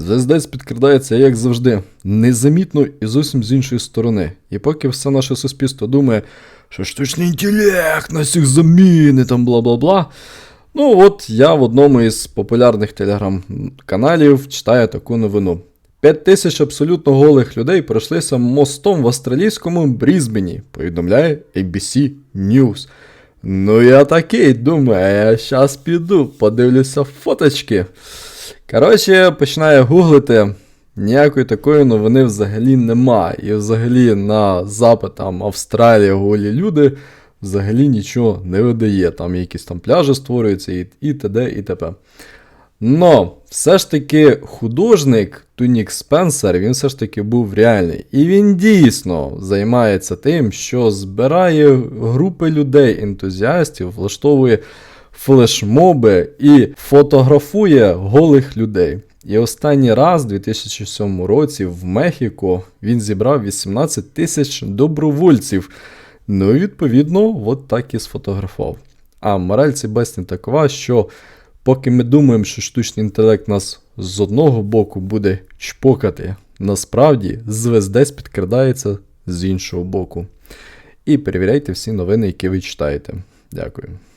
Звездець підкрадається, як завжди, незамітно і зовсім з іншої сторони. І поки все наше суспільство думає, що штучний інтелект нас всіх замінить, там бла-бла-бла. Ну от я в одному із популярних телеграм-каналів читаю таку новину. 5 тисяч абсолютно голих людей пройшлися мостом в австралійському Брізбені, повідомляє ABC News. Ну я такий думаю, я щас піду, подивлюся фоточки. Коротше, починаю гуглити. Ніякої такої новини взагалі нема. І взагалі на запит там Австралія голі люди взагалі нічого не видає. Там якісь там пляжі створюються і, і т.д. і т.п. Но все ж таки художник Тунік Спенсер, він все ж таки був реальний. І він дійсно займається тим, що збирає групи людей, ентузіастів, влаштовує флешмоби і фотографує голих людей. І останній раз, у 2007 році, в Мехіко він зібрав 18 тисяч добровольців. Ну і відповідно, от так і сфотографував. А мораль цієї басні такова, що поки ми думаємо, що штучний інтелект нас з одного боку буде чпокати, насправді звездець підкрадається з іншого боку. І перевіряйте всі новини, які ви читаєте. Дякую.